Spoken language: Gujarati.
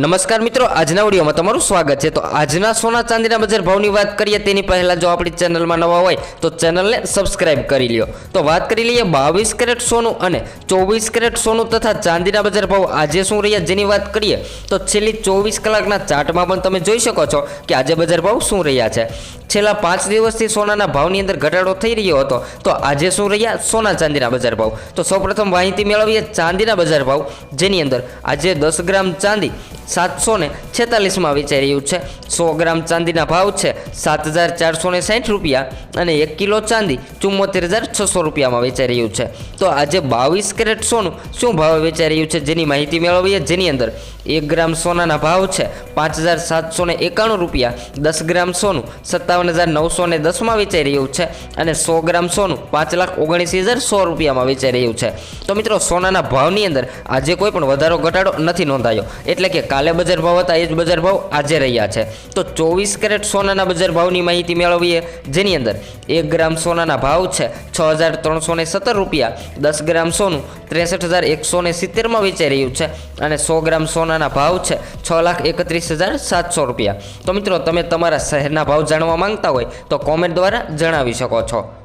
નમસ્કાર મિત્રો, આજના વિડીયોમાં તમારું સ્વાગત છે. તો આજના સોના ચાંદીના બજાર ભાવની વાત કરીએ, તેની પહેલાં જો આપણી ચેનલમાં નવા હોય, તો ચેનલને સબસ્ક્રાઇબ કરી લ્યો. તો વાત કરી લઈએ બાવીસ કેરેટ સોનું અને ચોવીસ કેરેટ સોનું તથા ચાંદીના બજાર ભાવ આજે શું રહ્યા જેની વાત કરીએ, તો છેલ્લી ચોવીસ કલાકના ચાર્ટમાં પણ તમે જોઈ શકો છો કે આજે બજાર ભાવ શું રહ્યા છે. છેલ્લા પાંચ દિવસથી સોનાના ભાવની અંદર ઘટાડો થઈ રહ્યો હતો. તો આજે શું રહ્યા સોના ચાંદીના બજાર ભાવ? તો સૌપ્રથમ માહિતી મેળવીએ ચાંદીના બજાર ભાવ, જેની અંદર આજે દસ ગ્રામ ચાંદી સાતસો ને છેતાલીસમાં વિચાર્યું છે. સો ગ્રામ ચાંદીના ભાવ છે સાત હજાર ચારસો ને સાઠ રૂપિયા અને એક કિલો ચાંદી ચુમ્મોતેર હજાર છસો રૂપિયામાં વેચાઈ રહ્યું છે. તો આજે બાવીસ કેરેટ સોનું શું ભાવે વેચાઈ રહ્યું છે જેની માહિતી મેળવીએ? જેની અંદર એક ગ્રામ સોનાના ભાવ છે પાંચ હજાર સાતસો ને એકાણું રૂપિયા, દસ ગ્રામ સોનું સત્તાવન હજાર નવસો ને દસમાં વેચાઈ રહ્યું છે અને સો ગ્રામ સોનું પાંચ લાખ ઓગણીસ હજાર સો રૂપિયામાં વેચાઈ રહ્યું છે. તો મિત્રો, સોનાના ભાવની અંદર આજે કોઈ પણ વધારો ઘટાડો નથી નોંધાયો. એટલે કે કાલે બજાર ભાવ હતા, એ જ બજાર ભાવ આજે રહ્યા છે. તો ચોવીસ કેરેટ સોનાના બજાર ભાવની માહિતી મેળવીએ. જેની અંદર એક ગ્રામ સોનાના ભાવ છે છ હજાર ત્રણસો સત્તર રૂપિયા, દસ ગ્રામ સોનું ત્રેસઠ હજાર એકસો ને સિત્તેરમાં વેચાઈ રહ્યું છે અને સો ગ્રામ સોનાના ભાવ છે છ લાખ એકત્રીસ હજાર સાતસો રૂપિયા. તો મિત્રો, તમે તમારા શહેરના ભાવ જાણવા માંગતા હોય તો કોમેન્ટ દ્વારા જણાવી શકો છો.